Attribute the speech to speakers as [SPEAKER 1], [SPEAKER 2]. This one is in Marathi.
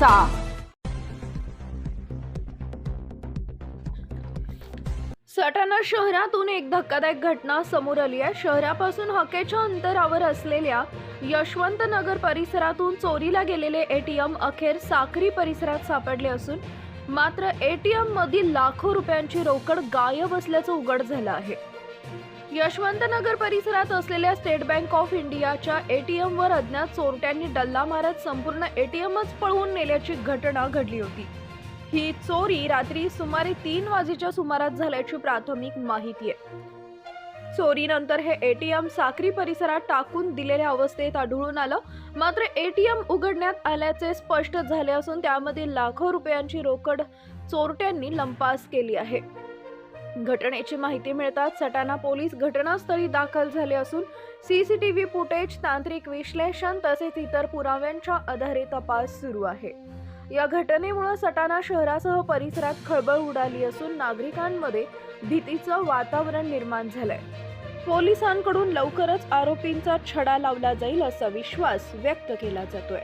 [SPEAKER 1] करायचा
[SPEAKER 2] सटाणा शहरातून एक धक्कादायक घटना समोर आली आहे. शहरापासून हकेच्या अंतरावर असलेल्या यशवंत नगर परिसरातून चोरीला गेलेले एटीएम अखेर साक्री परिसरात सापडले असून मात्र एटीएम मधील लाखो रुपयांची रोकड गायब असल्याचं उघड झालं आहे. यशवंत नगर परिसरात असलेल्या स्टेट बँक ऑफ इंडियाच्या एटीएम वर अज्ञात चोरट्यांनी डल्ला मारत संपूर्ण एटीएमच पळवून नेल्याची घटना घडली होती. ही चोरी रात्री सुमारे तीन वाजेच्या सुमारास झाल्याची प्राथमिक माहिती आहे. चोरीनंतर हे एटीएम साक्री परिसरात टाकून दिलेल्या अवस्थेत आढळून आलं. मात्र एटीएम उघडण्यात आल्याचे स्पष्ट झाले असून त्यामध्ये लाखो रुपयांची रोकड चोरट्यांनी लंपास केली आहे. घटनेची माहिती मिळताच सटाणा पोलीस घटनास्थळी दाखल झाले असून सीसीटीव्ही फुटेज तांत्रिक विश्लेषण तसेच इतर पुराव्यांच्या आधारे तपास सुरू आहे. या घटनेमुळे सटाणा शहरासह परिसरात खळबळ उडाली असून नागरिकांमध्ये भीतीचं वातावरण निर्माण झालंय. पोलिसांकडून लवकरच आरोपींचा छडा लावला जाईल असा विश्वास व्यक्त केला जातोय.